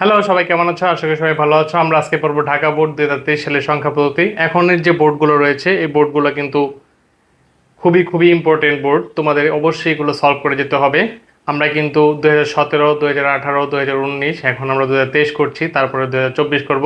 Hello সবাই কেমন আছো? আশা করি সবাই ভালো আছো। আমরা আজকে পড়ব ঢাকা বোর্ড দুই হাজার তেইশ সালের সংখ্যা পদ্ধতি। এখনের যে বোর্ডগুলো রয়েছে, এই বোর্ডগুলো কিন্তু খুবই খুবই ইম্পর্টেন্ট বোর্ড। তোমাদের অবশ্যই এগুলো সলভ করে যেতে হবে। আমরা কিন্তু দু হাজার সতেরো দু হাজার আঠারো দু হাজার উনিশ, এখন আমরা দু হাজার তেইশ করছি, তারপরে দু হাজার চব্বিশ করব।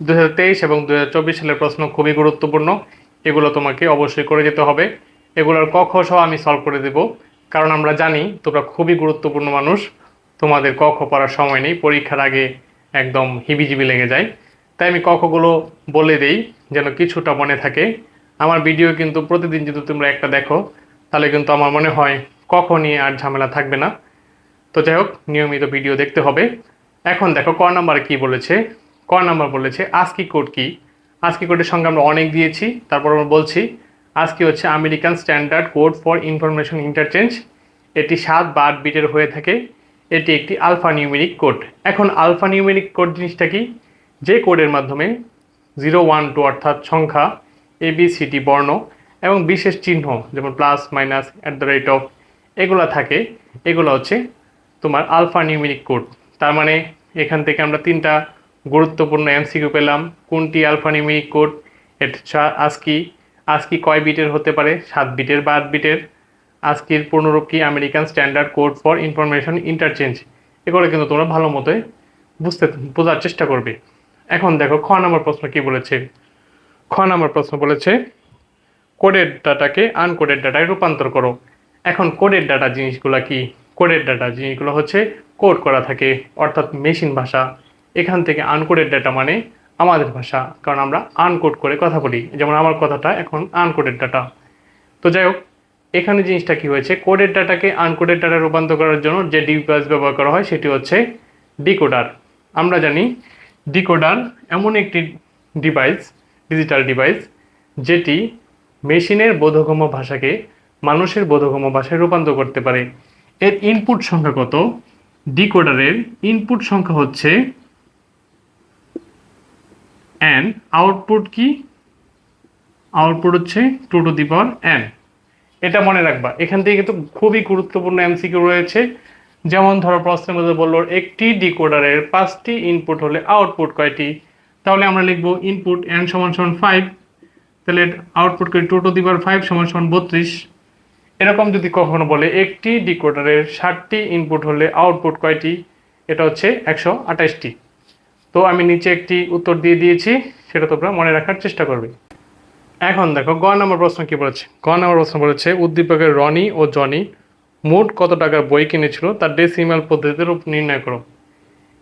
দু হাজার তেইশ এবং দু হাজার চব্বিশ সালের প্রশ্ন খুবই গুরুত্বপূর্ণ। এগুলো তোমাকে অবশ্যই করে যেতে হবে। এগুলোর ক খ সহ আমি সলভ করে দেবো। কারণ আমরা জানি তোমরা খুবই গুরুত্বপূর্ণ মানুষ। তোমাদের ক খ পড়ার সময় নেই, পরীক্ষার আগে একদম হিবিজিবি লেগে যায়। তাই আমি ক খগুলো বলে দেই, যেন কিছুটা মনে থাকে। আমার ভিডিও কিন্তু প্রতিদিন যদি তোমরা একটা দেখো, তাহলে কিন্তু আমার মনে হয় কখ নিয়ে আর ঝামেলা থাকবে না। তো যাই হোক, নিয়মিত ভিডিও দেখতে হবে। এখন দেখো, ক নাম্বার কি বলেছে? ক নাম্বার বলেছে, আজকি কোড কি? আজকি কোডের সঙ্গে আমরা অনেক দিয়েছি, তারপর আমরা বলছি, আজকে হচ্ছে American standard code for information interchange. এটি সাত বা আট বিটের হয়ে থাকে। এটি একটি আলফা নিউমেরিক কোড এখন আলফা নিউমেরিক কোড জিনিসটা কি? যে কোডের মাধ্যমে জিরো ওয়ান টু অর্থাৎ সংখ্যা এবিসিটি বর্ণ এবং বিশেষ চিহ্ন যেমন plus minus at the rate of এগুলো থাকে, এগুলো হচ্ছে তোমার আলফা নিউমেরিক কোড তার মানে এখান থেকে আমরা তিনটা গুরুত্বপূর্ণ এমসিকিউ পেলাম। কোনটি আলফা নিউমেরিক কোড এটা আজকি আজকি কয় বিটের হতে পারে? সাত বিটের বা আট বিটের। আজকের পূর্ণরূপ কি American standard code for information interchange. এগুলো কিন্তু তোমরা ভালো মতোই বুঝতে, বোঝার চেষ্টা করবে। এখন দেখো, খ নম্বর প্রশ্ন কি বলেছে? খ নম্বর প্রশ্ন বলেছে, কোডের ডাটাকে আনকোডেড ডাটায় রূপান্তর করো। এখন কোডের ডাটা জিনিসগুলো কি? কোডের ডাটা জিনিসগুলো হচ্ছে কোড করা থাকে, অর্থাৎ মেশিন ভাষা। এখান থেকে আনকোডেড ডাটা মানে আমাদের ভাষা, কারণ আমরা আনকোড করে কথা বলি। যেমন আমার কথাটা এখন আনকোডেড ডাটা। তো যাই হোক এখানে জিনিসটা কি হয়েছে? কোডের ডাটাকে আনকোডেড ডাটা রূপান্তর করার জন্য যে ডিভাইস ব্যবহার করা হয় সেটি হচ্ছে ডিকোডার আমরা জানি ডিকোডার এমন একটি ডিভাইস ডিজিটাল ডিভাইস যেটি মেশিনের বোধগম্য ভাষাকে মানুষের বোধগম্য ভাষায় রূপান্তর করতে পারে। এর ইনপুট সংখ্যা কত? ডিকোডারের ইনপুট সংখ্যা হচ্ছে অ্যান আউটপুট কি? আউটপুট হচ্ছে two to the power n এটা মনে রাখবা। এখান থেকে কিন্তু খুবই গুরুত্বপূর্ণ এমসিকিউ রয়েছে। যেমন ধরো প্রশ্নের মধ্যে বলল, একটি ডিকোডারের পাঁচটি ইনপুট হলে আউটপুট কয়টি? তাহলে আমরা লিখব ইনপুট এন সমান সমান ফাইভ তাহলে আউটপুট করি টু টু ফাইভ সমান সমান বত্রিশ। এরকম যদি কখনো বলে, একটি ডিকোডারের ষাটটি ইনপুট হলে আউটপুট কয়টি? এটা হচ্ছে একশো আঠাশটি। তো আমি নিচে একটি উত্তর দিয়ে দিয়েছি, সেটা তোমরা মনে রাখার চেষ্টা করবে। এখন দেখো, গ নম্বর প্রশ্ন কি বলেছে? গ নম্বর প্রশ্ন বলেছে, উদ্দীপকের রনি ও জনি মোট কত টাকার বই কিনেছিল তার ডেসিমাল পদ্ধতিতে রূপ নির্ণয় করো।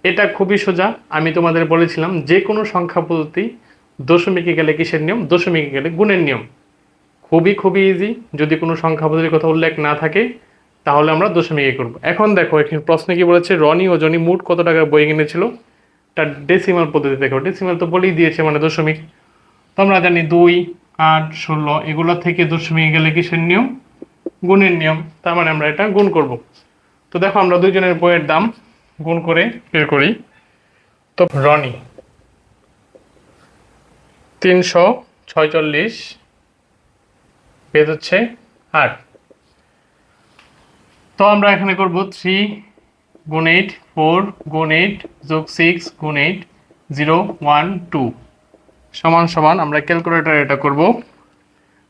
এটা খুবই সোজা, আমি তোমাদের বলেছিলাম যে কোনো সংখ্যা পদ্ধতি দশমিকে গেলে কিসের নিয়ম? দশমিকে গেলে গুণের নিয়ম। খুবই খুবই ইজি যদি কোনো সংখ্যা পদ্ধতির কথা উল্লেখ না থাকে, তাহলে আমরা দশমিকে করব। এখন দেখো, এখানে প্রশ্নে কি বলেছে, রনি ও জনি মোট কত টাকার বই কিনেছিল? তার ডেসিমাল পদ্ধতি দেখো ডেসিমাল তো বলেই দিয়েছে মানে দশমিক। তো আমরা জানি দুই আট, ষোলো, এগুলো থেকে দশমিক গেলে কিসের নিয়ম? গুণের নিয়ম। তার মানে আমরা এটা গুণ করব। তো দেখো, আমরা দুইজনের বইয়ের দাম গুণ করে বের করি। তো রনি, তিনশো ছয়চল্লিশ পেজ হচ্ছে আট। তো আমরা এখানে করব থ্রি গুণ এইট, ফোর গুণ এইট যোগ সিক্স গুণ এইট, জিরো, ওয়ান, টু। সমান সমান আমরা ক্যালকুলেটার এটা করব।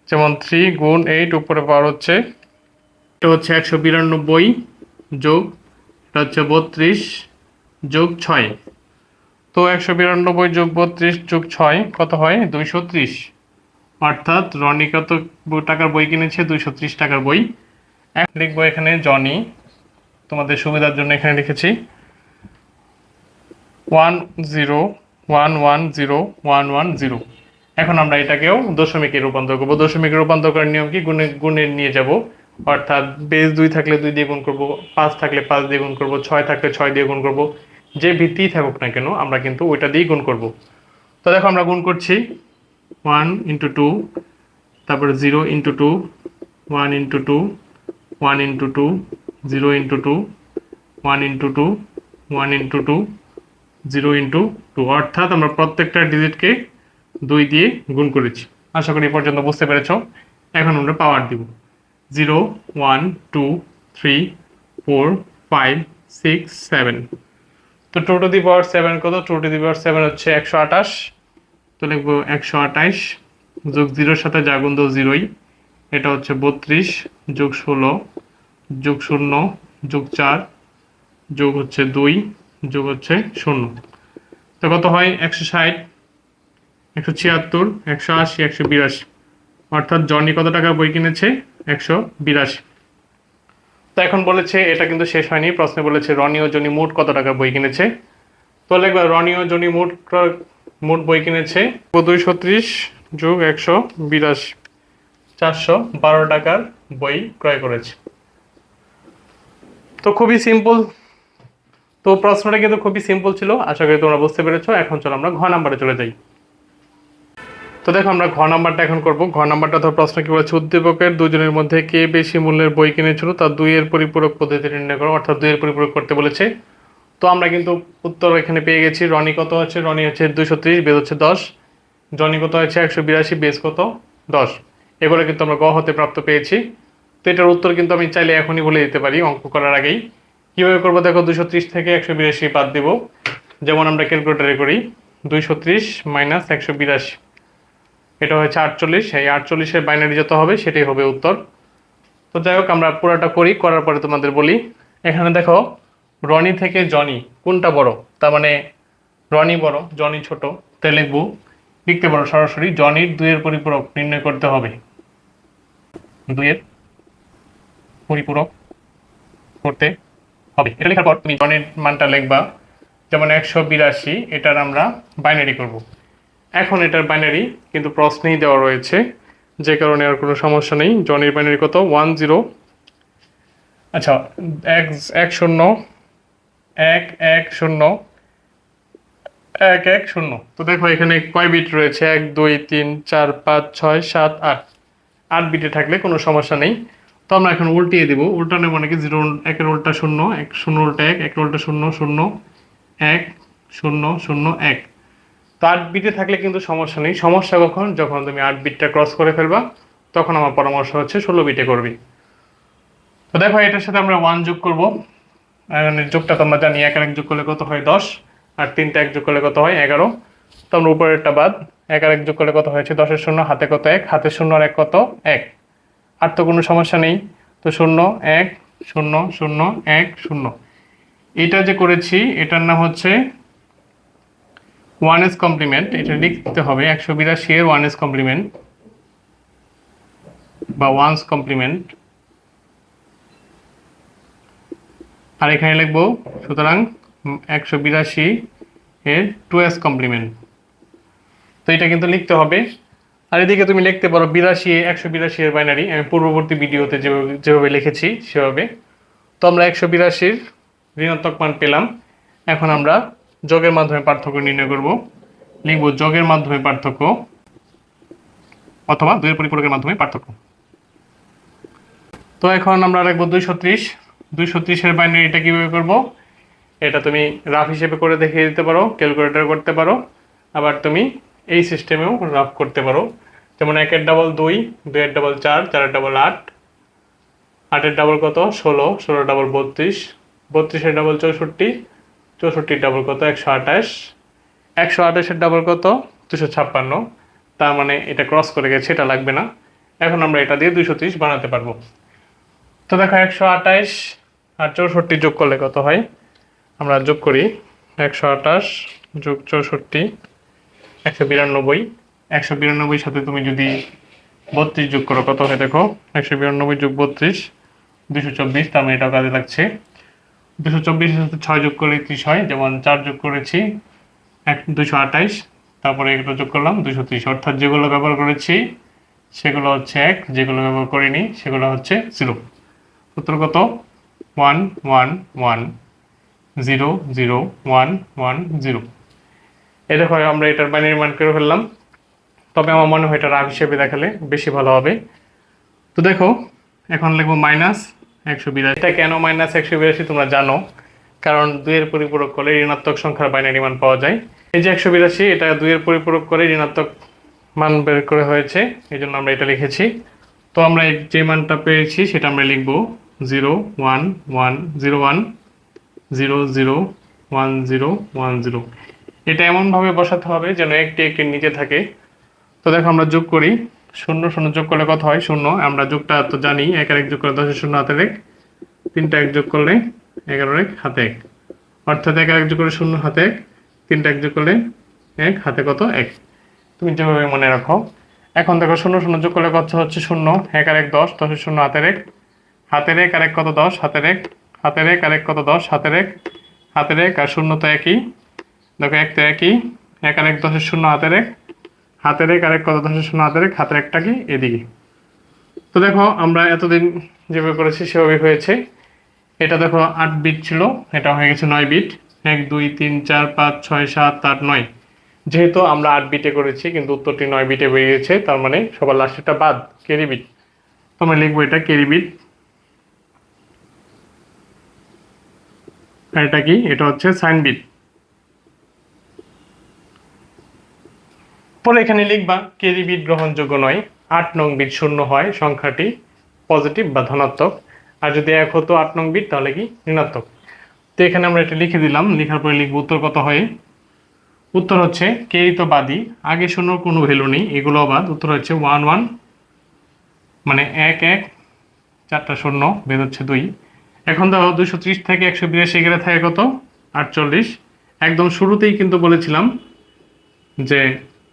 যেমন থ্রি গুণ এইট উপরে পাওয়ার হচ্ছে, এটা হচ্ছে একশো বিরানব্বই যোগ, এটা হচ্ছে বত্রিশ যোগ ছয়। তো একশো বিরানব্বই যোগ বত্রিশ যোগ ছয় কত হয়? দুইশো ত্রিশ। অর্থাৎ রনি কত টাকার বই কিনেছে? দুইশো ত্রিশ টাকার বই। লিখব এখানে জনি, তোমাদের সুবিধার জন্য এখানে লিখেছি। One zero one one zero one one zero এখন আমরা এটাকেও দশমিকে রূপান্তর করব। দশমিকে রূপান্তর করার নিয়ম কি? গুণে গুণে নিয়ে যাব। অর্থাৎ বেস দুই থাকলে দুই দিয়ে গুণ করব, পাঁচ থাকলে পাঁচ দিয়ে গুণ করব, ছয় থাকলে ছয় দিয়ে গুণ করব। যে ভিত্তিই থাকুক না কেন, আমরা কিন্তু ওইটা দিয়েই গুণ করব। তো দেখো আমরা গুণ করছি ওয়ান ইন্টু টু তারপর zero into two one into two one into two zero into two one into two one into two zero into two, অর্থাৎ আমরা প্রত্যেকটা ডিজিটকে দুই দিয়ে গুণ করেছি। আশা করি পর্যন্ত বুঝতে পেরেছ। এখন আমরা পাওয়ার দিব। Zero, one, two, three, four, five, six, seven. তো two to the power seven কত? Two to the power seven হচ্ছে একশো আঠাশ। তো লিখব একশো আঠাশ যোগ জিরোর সাথে যা দাও জিরোই, এটা হচ্ছে বত্রিশ যোগ ষোলো যোগ শূন্য যোগ চার যোগ হচ্ছে দুই যোগ হচ্ছে শূন্য। তো কত হয়? একশো ষাট, একশো ছিয়াত্তর, একশো আশি, একশো বিরাশি। অর্থাৎ জনি কত টাকা বই কিনেছে? একশো বিরাশি। তো এখন বলেছে, এটা কিন্তু শেষ হয়নি, প্রশ্নে বলেছে, রনি ও জনি মোট কত টাকা বই কিনেছে? তো লিখবা, রনি ও জনি মোট মোট বই কিনেছে দুইশো ত্রিশ যোগ একশো বিরাশি। চারশো বারো টাকার বই ক্রয় করেছে। তো খুবই সিম্পল তো প্রশ্নটা কিন্তু খুবই সিম্পল ছিল। আশা করি তোমরা বুঝতে পেরেছ। এখন চলো আমরা ঘ নাম্বারে চলে যাই। তো দেখো আমরা ঘ নাম্বারটা এখন করব। ঘ নাম্বারটা ধর প্রশ্ন কি বলেছে? উদ্দীপকের দুজনের মধ্যে কে বেশি মূল্যের বই কিনেছিল? তার দুইয়ের পরিপূরক পদ্ধতি নির্ণয় করো। অর্থাৎ দুইয়ের পরিপূরক করতে বলেছে। তো আমরা কিন্তু উত্তর এখানে পেয়ে গেছি। রনি কত হচ্ছে রনি হচ্ছে দুশো ত্রিশ বেদ হচ্ছে দশ। জনি কত হচ্ছে একশো বিরাশি বেস কত? দশ। এগুলো কিন্তু আমরা গ হতে প্রাপ্ত পেয়েছি। তো এটার উত্তর কিন্তু আমি চাইলে এখনই বলে দিতে পারি অঙ্ক করার আগেই। কীভাবে করব? দেখো দুশো ত্রিশ থেকে একশো বিরাশি বাদ দিব। যেমন আমরা ক্যালকুলেটারে করি, দুইশো ত্রিশ মাইনাস একশো বিরাশি। এটা হচ্ছে আটচল্লিশ। এই আটচল্লিশের বাইনারি যত হবে, সেটাই হবে উত্তর। তো যাই হোক, আমরা পুরোটা করি। করার পরে তোমাদের বলি। এখানে দেখো, রনি থেকে জনি, কোনটা বড়? তার মানে রনি বড়, জনি ছোট, তাই লিখব। লিখতে পারো সরাসরি, জনির দুইয়ের পরিপূরক নির্ণয় করতে হবে। দুইয়ের পরিপূরক করতে হবে। এটা লেখার পর তুমি জনির মানটা লিখবা। যেমন একশো বিরাশি, এটার আমরা বাইনারি করব। এখন এটার বাইনারি কিন্তু প্রশ্নেই দেওয়া রয়েছে। যে কারণে আর কোনো সমস্যা নেই। জনির বাইনারি কত? ওয়ান জিরো আচ্ছা এক এক, শূন্য। এক এক, শূন্য। এক এক, শূন্য। তো দেখো এখানে কয় বিট রয়েছে? এক, দুই, তিন, চার, পাঁচ, ছয়, সাত, আট। আট বিটে থাকলে কোনো সমস্যা নেই। তো আমরা এখন উল্টিয়ে দেবো। উল্টানো মানে কি জিরো, একের উল্টা শূন্য, এক শূন্য উল্টা এক, একের উল্টা শূন্য শূন্য এক, শূন্য শূন্য এক। তো আট বিটে থাকলে কিন্তু সমস্যা নেই। সমস্যা কখন? যখন তুমি আট বিটটা ক্রস করে ফেলবা, তখন আমার পরামর্শ হচ্ছে ষোলো বিটে করবি। তো দেখো, এটার সাথে আমরা ওয়ান যোগ করব। যোগটা তো আমরা জানি, এক আর এক যোগ করলে কত হয়? দশ। আর তিনটা এক যোগ করলে কত হয়? এগারো। তো আমরা উপরেরটা বাদ। এক আর এক যোগ করলে কত হয়েছে? দশের শূন্য, হাতে কত? এক। হাতের শূন্য আর এক কত? এক। আর তো কোনো সমস্যা নেই। তো শূন্য, এক, শূন্য শূন্য, এক, শূন্য। এটা যে করেছি, এটার নাম হচ্ছে ওয়ান এস কমপ্লিমেন্ট এটা লিখতে হবে, একশো বিরাশি এর ওয়ান এস কমপ্লিমেন্ট বা ওয়ান্স কমপ্লিমেন্ট আর এখানে লিখব, সুতরাং একশো বিরাশি এর টু এস কমপ্লিমেন্ট তো এটা কিন্তু লিখতে হবে। আর এদিকে তুমি লিখতে পারো, বিরাশি, একশো বিরাশি এর বাইনারি আমি পূর্ববর্তী ভিডিওতে যেভাবে যেভাবে লিখেছি, সেভাবে। তো আমরা একশো বিরাশির ঋণাত্মক মান পেলাম। এখন আমরা যোগের মাধ্যমে পার্থক্য নির্ণয় করব। লিখব যোগের মাধ্যমে পার্থক্য অথবা দুইয়ের পরিপূরকের মাধ্যমে পার্থক্য। তো এখন আমরা রাখব দুইশো ত্রিশ। দুইশো ত্রিশের বাইনারি এটা কীভাবে করব? এটা তুমি রাফ হিসেবে করে দেখিয়ে দিতে পারো ক্যালকুলেটর করতে পারো। আবার তুমি এই সিস্টেমেও রাফ করতে পারো। যেমন একের ডাবল দুই, দুইয়ের ডাবল চার, চারের ডাবল আট। আটের ডাবল কত? ষোলো ষোলো ডাবল বত্রিশ। বত্রিশের ডাবল চৌষট্টি, চৌষট্টির ডাবল কত? একশো আঠাশ। একশো আঠাশের ডাবল কত? দুশো ছাপ্পান্ন। তার মানে এটা ক্রস করে গেছে, এটা লাগবে না। এখন আমরা এটা দিয়ে দুশো ত্রিশ বানাতে পারব। তো দেখো, একশো আঠাশ আর চৌষট্টি যোগ করলে কত হয়? আমরা যোগ করি। একশো আঠাশ যোগ চৌষট্টি, একশো বিরানব্বই। একশো বিরানব্বই সাথে তুমি যদি বত্রিশ যোগ করো, কত হয় দেখো? একশো বিরানব্বই যোগ বত্রিশ, দুশো চব্বিশ, তার মানে এটাও কাজে লাগছে। দুশো চব্বিশের সাথে ছয় যোগ করলে ত্রিশ হয়, যেমন চার যোগ করেছি, এক দুশো আঠাইশ, তারপরে এগুলো যোগ করলাম, দুশো ত্রিশ। অর্থাৎ যেগুলো ব্যবহার করেছি, সেগুলো হচ্ছে এক, যেগুলো ব্যবহার করিনি, সেগুলো হচ্ছে জিরো। উত্তর কত? One one one, zero zero, one one, zero. এই দেখো, আমরা এটার বাইনারি মান করে ফেললাম। তবে আমার মনে হয় এটা রাফ হিসেবে দেখালে বেশি ভালো হবে। তো দেখো, এখন লিখব মাইনাস একশো বিরাশি। এটা কেন মাইনাস একশো বিরাশি তোমরা জানো? কারণ দুইয়ের পরিপূরক করলে ঋণাত্মক সংখ্যার বাইনারি মান পাওয়া যায়। এই যে একশো বিরাশি, এটা দুইয়ের পরিপূরক করে ঋণাত্মক মান বের করে হয়েছে। এই জন্য আমরা এটা লিখেছি। তো আমরা যে মানটা পেয়েছি, সেটা আমরা লিখব zero one one zero one zero zero one zero one zero. এটা এমনভাবে বসাতে হবে যেন একটি একটি নিচে থাকে। তো দেখো, আমরা যোগ করি। শূন্য শূন্য যোগ করলে কত হয়? শূন্য। আমরা যোগটা তো জানি, এক আর এক যোগ করলে দশের শূন্য হাতে এক। তিনটা এক যোগ করলে এগারো এক, হাতে এক। অর্থাৎ এক আর এক যোগ করলে শূন্য, হাতে এক। তিনটা এক যোগ করলে এক, হাতে কত? এক। তুমি যেভাবে মনে রাখো। এখন দেখো, শূন্য শূন্য যোগ করলে কত হচ্ছে? শূন্য। এক আর এক দশ দশের শূন্য, হাতের এক। হাতের এক আর এক কত? দশ, হাতের এক। হাতের এক আর এক কত? দশ, হাতের এক। হাতের এক আর শূন্য তো একই। দেখো, এক তো একই। এক আর এক দশের শূন্য, হাতের এক। হাতের এক আর এক কত দশের হাতের এক, হাতের একটা কি? এদিকে। তো দেখো, আমরা এতদিন যেভাবে করেছি সেভাবে হয়েছে। এটা দেখো, আট বিট ছিল, এটা হয়ে গেছে নয় বিট এক, দুই, তিন, চার, পাঁচ, ছয়, সাত, আট, নয়। যেহেতু আমরা আট বিটে করেছি, কিন্তু উত্তরটি নয় বিটে বেরিয়েছে তার মানে সবার লাস্টেরটা বাদ কেরি বিট তোমরা লিখব এটা কেরি বিট এটা কি? এটা হচ্ছে সাইন বিট পরে এখানে লিখবা কেরি বিট গ্রহণযোগ্য নয়, আট নং বিট শূন্য হয়, সংখ্যাটি পজিটিভ বা ধনাত্মক। আর যদি এক হতো আট নং বিট, তাহলে কি? ঋণাত্মক। তো এখানে আমরা এটা লিখে দিলাম, লেখার পরে লিখব উত্তর কত হয়? উত্তর হচ্ছে কেরি তো বাদই আগে শূন্যর কোনো ভ্যালু নেই। এগুলো বাদ, উত্তর হচ্ছে ওয়ান ওয়ান মানে এক এক, চারটা শূন্য, বের হচ্ছে দুই। এখন দেখো দুশো ত্রিশ থেকে একশো বিরাশি গেলে থাকে কত? আটচল্লিশ। একদম শুরুতেই কিন্তু বলেছিলাম যে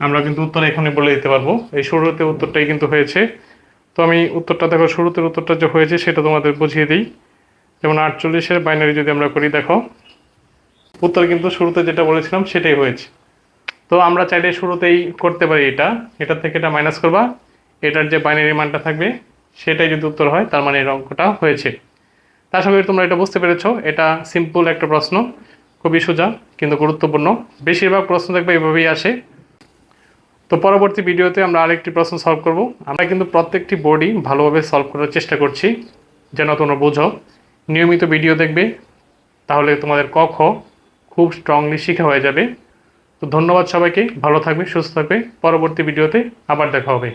আমরা কিন্তু উত্তর এখানে বলে দিতে পারব। এই শুরুতে উত্তরটাই কিন্তু হয়েছে। তো আমি উত্তরটা দেখো শুরুতে উত্তরটা যে হয়েছে সেটা তোমাদের বুঝিয়ে দিই। যেমন আটচল্লিশের বাইনারি যদি আমরা করি, দেখো, উত্তর কিন্তু শুরুতে যেটা বলেছিলাম সেটাই হয়েছে। তো আমরা চাইলে শুরুতেই করতে পারি এটা। এটা থেকে এটা মাইনাস করবা। এটার যে বাইনারি মানটা থাকবে, সেটাই যদি উত্তর হয়, তার মানে এর অঙ্কটা হয়েছে। তা আশা করি তোমরা এটা বুঝতে পেরেছ। এটা সিম্পল একটা প্রশ্ন, খুবই সোজা, কিন্তু গুরুত্বপূর্ণ। বেশিরভাগ প্রশ্ন দেখবে এভাবেই আসে। তো পরবর্তী ভিডিওতে আমরা আরেকটি প্রশ্ন সলভ করব। আমরা কিন্তু প্রত্যেকটি বোর্ডই ভালোভাবে সলভ করার চেষ্টা করছি, যেন তোমরা বোঝো। নিয়মিত ভিডিও দেখবে, তাহলে তোমাদের ক, খ খুব স্ট্রংলি শিখা হয়ে যাবে। তো ধন্যবাদ সবাইকে, ভালো থাকবে, সুস্থ থাকবে। পরবর্তী ভিডিওতে আবার দেখা হবে।